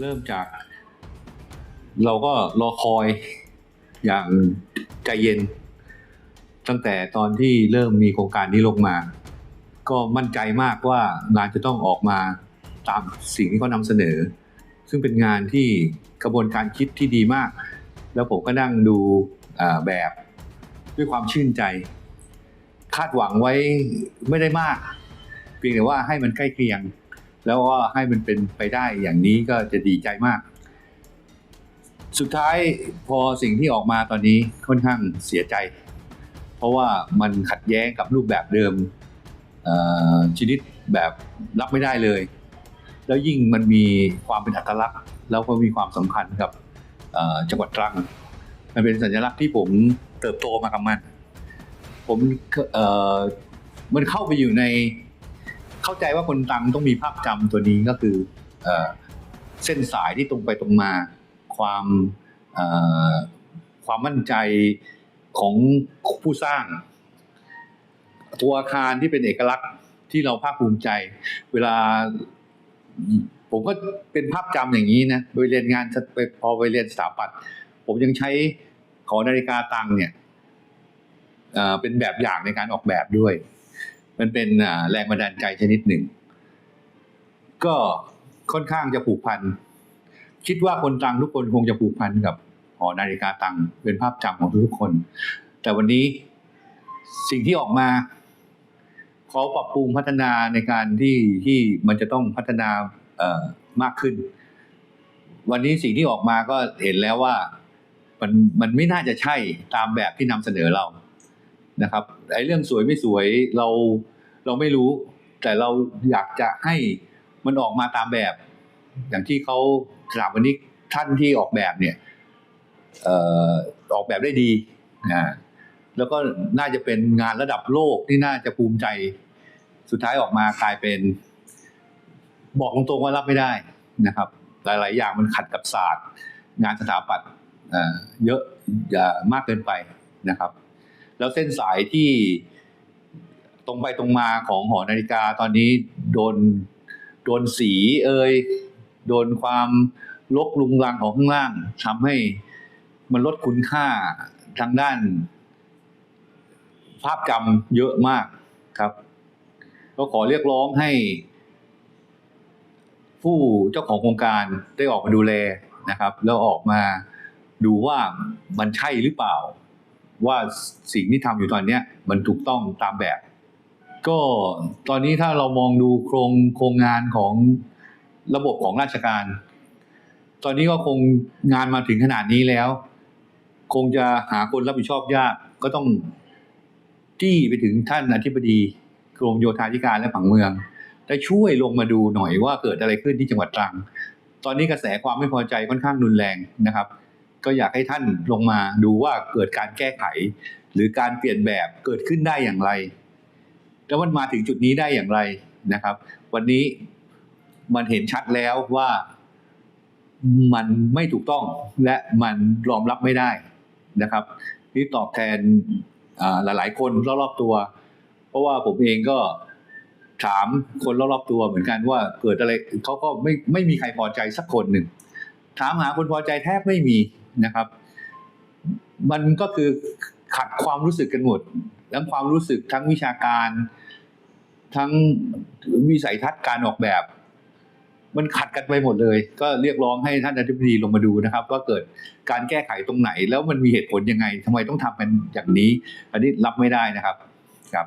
เริ่มจาก เราก็รอคอยอย่างใจเย็น ตั้งแต่ตอนที่เริ่มมีโครงการนี้ลงมา ก็มั่นใจมากว่างานจะต้องออกมาตามสิ่งที่เขานำเสนอ ซึ่งเป็นงานที่กระบวนการคิดที่ดีมาก แล้วผมก็นั่งดูแบบด้วยความชื่นใจ คาดหวังไว้ไม่ได้มาก เพียงแต่ว่าให้มันใกล้เคียง แล้วก็ให้มันเป็นไปได้อย่างนี้ก็จะดีใจมาก สุดท้ายพอสิ่งที่ออกมาตอนนี้ค่อนข้างเสียใจ เพราะว่ามันขัดแย้งกับรูปแบบเดิมชนิดแบบรับไม่ได้เลย แล้วยิ่งมันมีความเป็นอัตลักษณ์ แล้วก็มีความสำคัญกับจังหวัดตรัง มันเป็นสัญลักษณ์ที่ผมเติบโตมากับมัน ผมมันเข้าไปอยู่ใน เข้าใจว่าคนตังต้องมีภาพจำตัวนี้ก็คือเอเส้นสายที่ตรงไปตรงมา ความความมั่นใจของผู้สร้าง ตัวอาคารที่เป็นเอกลักษณ์ที่เราภาคภูมิใจ เวลาผมก็เป็นภาพจำอย่างนี้นะโดยเรียนงานไปพอไปเรียนสถาปัตย์ผมยังใช้หอนาฬิกาตังเนี่ยเป็นแบบอย่างในการออกแบบด้วย มันเป็นแรงบันดาลใจชนิดหนึ่ง ก็ค่อนข้างจะผูกพัน คิดว่าคนตังทุกคนคงจะผูกพันกับหอนาฬิกาตังเป็นภาพจำของทุกๆคน แต่วันนี้สิ่งที่ออกมาเขาปรับปรุงพัฒนาในการที่ที่มันจะต้องพัฒนาเออมากขึ้น วันนี้สิ่งที่ออกมาก็เห็นแล้วว่ามันมันไม่น่าจะใช่ตามแบบที่นำเสนอเรา นะครับไอ้เรื่องสวยไม่สวยเราเราไม่รู้ แต่เราอยากจะให้มันออกมาตามแบบ อย่างที่เขาสถาปนิกท่านที่ออกแบบเนี่ยเอ่อออกแบบได้ดีนะแล้วก็น่าจะเป็นงานระดับโลกที่น่าจะภูมิใจ สุดท้ายออกมากลายเป็น บอกตรงๆว่ารับไม่ได้นะครับ หลาย ๆ อย่างมันขัดกับศาสตร์ งานสถาปัตย์เยอะอย่ามากเกินไปนะครับ แล้วเส้นสายที่ตรงไปตรงมาของหอนาฬิกาตอนนี้โดนโดนสีเอ่ยโดนความลกลุงลังของข้างล่างทำให้มันลดคุณค่าทางด้าน ภาพจำเยอะมากครับ ก็ขอเรียกร้องให้ ผู้เจ้าของโครงการได้ออกมาดูแลนะครับ แล้วออกมาดูว่ามันใช่หรือเปล่า ว่าสิ่งที่ทำอยู่ตอนเนี้ยมันถูกต้องตามแบบ ก็ตอนนี้ถ้าเรามองดูโครงโครงงานของระบบของราชการ ตอนนี้ก็คงงานมาถึงขนาดนี้แล้ว คงจะหาคนรับผิดชอบยากก็ต้องจี้ไปถึงท่านอธิบดีกรมโยธาธิการและผังเมืองได้ช่วยลงมาดูหน่อยว่าเกิดอะไรขึ้นที่จังหวัดตรัง ตอนนี้กระแสความไม่พอใจค่อนข้างรุนแรงนะครับ ก็อยากให้ท่านลงมาดูว่าเกิดการแก้ไข หรือการเปลี่ยนแบบเกิดขึ้นได้อย่างไร แล้วมันมาถึงจุดนี้ได้อย่างไรนะครับ วันนี้มันเห็นชัดแล้วว่ามันไม่ถูกต้องและมันรองรับไม่ได้นะครับนี่ตอบแทนอ่าหลาย ๆ คนรอบๆตัว เพราะว่าผมเองก็ถามคนรอบๆตัวเหมือนกันว่าเกิดอะไรเขาก็ไม่ไม่มีใครพอใจสักคนหนึ่งถามหาคนพอใจแทบไม่มี นะครับ มันก็คือขัดความรู้สึกกันหมด ทั้งความรู้สึกทั้งวิชาการ ทั้งวิสัยทัศน์การออกแบบ มันขัดกันไปหมดเลย ก็เรียกร้องให้ท่านอธิบดีลงมาดูนะครับ ว่าเกิดการแก้ไขตรงไหน แล้วมันมีเหตุผลยังไงทำไมต้องทำกันอย่างนี้ อันนี้รับไม่ได้นะครับครับ